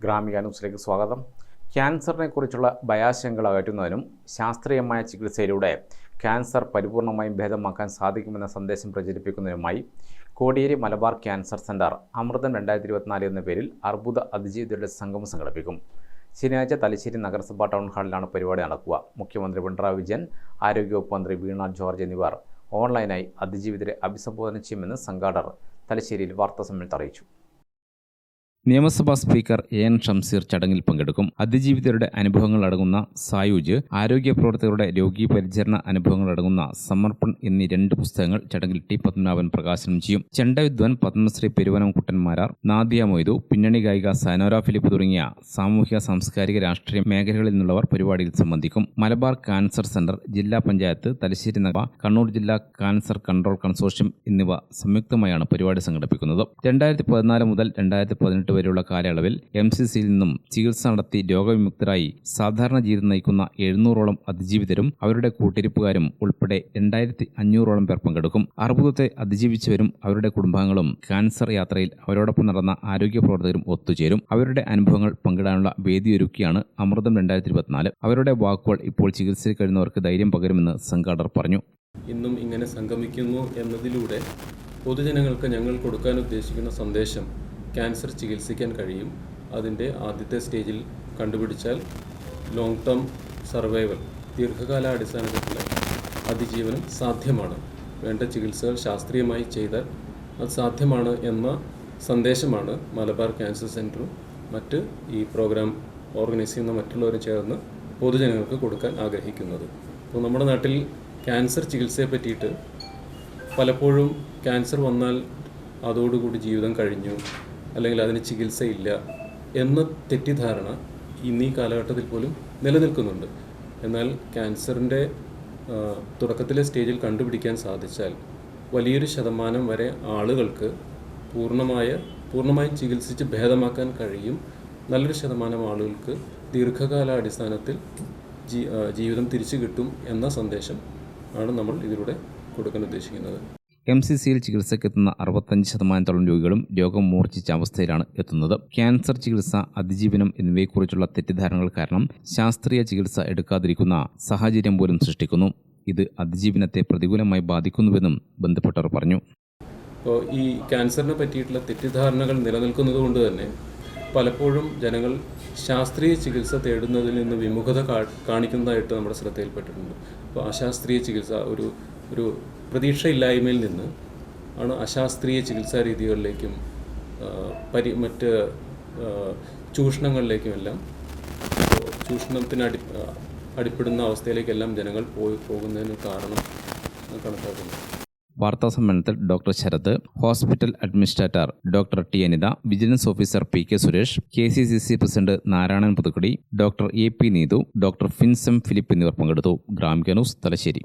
ഗ്രാമിക ന്യൂസിലേക്ക് സ്വാഗതം. ക്യാൻസറിനെ കുറിച്ചുള്ള ഭയാശങ്കകൾ അകറ്റുന്നതിനും ശാസ്ത്രീയമായ ചികിത്സയിലൂടെ ക്യാൻസർ പരിപൂർണമായും ഭേദമാക്കാൻ സാധിക്കുമെന്ന സന്ദേശം പ്രചരിപ്പിക്കുന്നതിനുമായി കോടിയേരി മലബാർ ക്യാൻസർ സെന്റർ അമൃതം രണ്ടായിരത്തി ഇരുപത്തിനാല് എന്ന പേരിൽ അർബുദ അതിജീവിതരുടെ സംഗമം സംഘടിപ്പിക്കും. ശനിയാഴ്ച തലശ്ശേരി നഗരസഭാ ടൗൺ ഹാളിലാണ് പരിപാടി നടക്കുക. മുഖ്യമന്ത്രി പിണറായി വിജയൻ ആരോഗ്യവകുപ്പ് മന്ത്രി വീണ ജോർജ് എന്നിവർ ഓൺലൈനായി അതിജീവിതരെ അഭിസംബോധന ചെയ്യുമെന്ന് സംഘാടകർ തലശ്ശേരിയിൽ വാർത്താസമ്മേളനത്തിൽ അറിയിച്ചു. നിയമസഭാ സ്പീക്കർ എ എൻ ഷംസീർ ചടങ്ങിൽ പങ്കെടുക്കും. അതിജീവിതരുടെ അനുഭവങ്ങൾ അടങ്ങുന്ന സായുജ് ആരോഗ്യ പ്രവർത്തകരുടെ രോഗീ പരിചരണ അനുഭവങ്ങൾ അടങ്ങുന്ന സമർപ്പൺ എന്നീ രണ്ട് പുസ്തകങ്ങൾ ചടങ്ങിൽ ടി പത്മനാഭൻ പ്രകാശനം ചെയ്യും. ചെണ്ടവിദ്വാൻ പത്മശ്രീ പെരുവനം കുട്ടന്മാരാർ നാദിയ മൊയ്തു പിന്നണി ഗായിക സനോര ഫിലിപ്പ് തുടങ്ങിയ സാമൂഹ്യ സാംസ്കാരിക രാഷ്ട്രീയ മേഖലകളിൽ നിന്നുള്ളവർ പരിപാടിയിൽ സംബന്ധിക്കും. മലബാർ കാൻസർ സെന്റർ ജില്ലാ പഞ്ചായത്ത് തലശ്ശേരി നഗ കണ്ണൂർ ജില്ലാ കാൻസർ കൺട്രോൾ കൺസോർഷ്യം എന്നിവ സംയുക്തമായാണ് പരിപാടി സംഘടിപ്പിക്കുന്നത്. രണ്ടായിരത്തി പതിനാല് മുതൽ രണ്ടായിരത്തി പതിനെട്ട് വരെയുള്ള കാലയളവിൽ എം സി സിയിൽ നിന്നും ചികിത്സ നടത്തി രോഗവിമുക്തരായി സാധാരണ ജീവിതം നയിക്കുന്ന എഴുന്നൂറോളം അതിജീവിതരും അവരുടെ കൂട്ടിരിപ്പുകാരും ഉൾപ്പെടെ രണ്ടായിരത്തി അഞ്ഞൂറോളം പേർ പങ്കെടുക്കും. അർബുദത്തെ അതിജീവിച്ചവരും അവരുടെ കുടുംബാംഗങ്ങളും ക്യാൻസർ യാത്രയിൽ അവരോടൊപ്പം നടന്ന ആരോഗ്യ പ്രവർത്തകരും ഒത്തുചേരും. അവരുടെ അനുഭവങ്ങൾ പങ്കിടാനുള്ള വേദിയൊരുക്കിയാണ് അമൃതം രണ്ടായിരത്തി ഇരുപത്തിനാല് അവരുടെ വാക്കുകൾ ഇപ്പോൾ ചികിത്സയിൽ കഴിയുന്നവർക്ക് ധൈര്യം പകരുമെന്ന് സംഘാടകർ പറഞ്ഞു. ഇന്നും ഇങ്ങനെ സംഗമിക്കുന്നു എന്നതിലൂടെ പൊതുജനങ്ങൾക്ക് ഞങ്ങൾ കൊടുക്കാൻ ഉദ്ദേശിക്കുന്ന സന്ദേശം ക്യാൻസർ ചികിത്സിക്കാൻ കഴിയും. അതിന്റെ ആദ്യത്തെ സ്റ്റേജിൽ കണ്ടുപിടിച്ചാൽ ലോങ് ടേം സർവൈവൽ ദീർഘകാല അടിസ്ഥാനത്തിൽ അതിജീവനം സാധ്യമാണ്. വേണ്ട ചികിത്സകൾ ശാസ്ത്രീയമായി ചെയ്താൽ അത് സാധ്യമാണ് എന്ന സന്ദേശമാണ് മലബാർ ക്യാൻസർ സെന്ററും മറ്റ് ഈ പ്രോഗ്രാം ഓർഗനൈസ് ചെയ്യുന്ന മറ്റുള്ളവരും ചേർന്ന് പൊതുജനങ്ങൾക്ക് കൊടുക്കാൻ ആഗ്രഹിക്കുന്നത്. അപ്പോൾ നമ്മുടെ നാട്ടിൽ ക്യാൻസർ ചികിത്സയെ പറ്റിയിട്ട് പലപ്പോഴും ക്യാൻസർ വന്നാൽ അതോടുകൂടി ജീവിതം കഴിഞ്ഞു. അല്ലെങ്കിൽ അതിന് ചികിത്സയില്ല എന്ന തെറ്റിദ്ധാരണ ഇന്ന് ഈ കാലഘട്ടത്തിൽ പോലും നിലനിൽക്കുന്നുണ്ട്. എന്നാൽ ക്യാൻസറിന്റെ തുടക്കത്തിലെ സ്റ്റേജിൽ കണ്ടുപിടിക്കാൻ സാധിച്ചാൽ വലിയൊരു ശതമാനം വരെ ആളുകൾക്ക് പൂർണമായ പൂർണമായും ചികിത്സിച്ച് ഭേദമാക്കാൻ കഴിയും. നല്ലൊരു ശതമാനം ആളുകൾക്ക് ദീർഘകാല അടിസ്ഥാനത്തിൽ ജീവിതം തിരിച്ചു കിട്ടും എന്ന സന്ദേശം ആണ് നമ്മൾ ഇതിലൂടെ കൊടുക്കാൻ ഉദ്ദേശിക്കുന്നത്. എം സി സിയിൽ ചികിത്സയ്ക്കെത്തുന്ന അറുപത്തഞ്ച് ശതമാനത്തോളം രോഗികളും രോഗം മൂർച്ഛിച്ച അവസ്ഥയിലാണ് എത്തുന്നത്. ക്യാൻസർ ചികിത്സ അതിജീവനം എന്നിവയെക്കുറിച്ചുള്ള തെറ്റിദ്ധാരണകൾ കാരണം ശാസ്ത്രീയ ചികിത്സ എടുക്കാതിരിക്കുന്ന സാഹചര്യം പോലും സൃഷ്ടിക്കുന്നു. ഇത് അതിജീവനത്തെ പ്രതികൂലമായി ബാധിക്കുന്നുവെന്നും ബന്ധപ്പെട്ടവർ പറഞ്ഞു. അപ്പോൾ ഈ ക്യാൻസറിനെ പറ്റിയിട്ടുള്ള തെറ്റിദ്ധാരണകൾ നിലനിൽക്കുന്നത് കൊണ്ട് തന്നെ പലപ്പോഴും ജനങ്ങൾ ശാസ്ത്രീയ ചികിത്സ തേടുന്നതിൽ നിന്ന് വിമുഖത കാണിക്കുന്നതായിട്ട് നമ്മുടെ ശ്രദ്ധയിൽപ്പെട്ടിട്ടുണ്ട്. അപ്പോൾ അശാസ്ത്രീയ ചികിത്സ ഒരു ഒരു പ്രതീക്ഷയില്ലായ്മയിൽ നിന്ന് ആണ് അശാസ്ത്രീയ ചികിത്സാ രീതികളിലേക്കും പരി മറ്റ് ചൂഷണങ്ങളിലേക്കുമെല്ലാം ചൂഷണത്തിന് അടി അടിപ്പെടുന്ന അവസ്ഥയിലേക്കെല്ലാം ജനങ്ങൾ പോയി പോകുന്നതിന് കാരണം കണക്കാക്കുന്നു. വാർത്താ സമ്മേളനത്തിൽ doctor Sarath hospital administrator doctor T Anitha vigilance officer P K Suresh K C C C president Narayanan Puthukkudi doctor A P Neethu doctor Finsam Philip എന്നിവർ പങ്കെടുത്തു. ഗ്രാമിക ന്യൂസ് തലശ്ശേരി.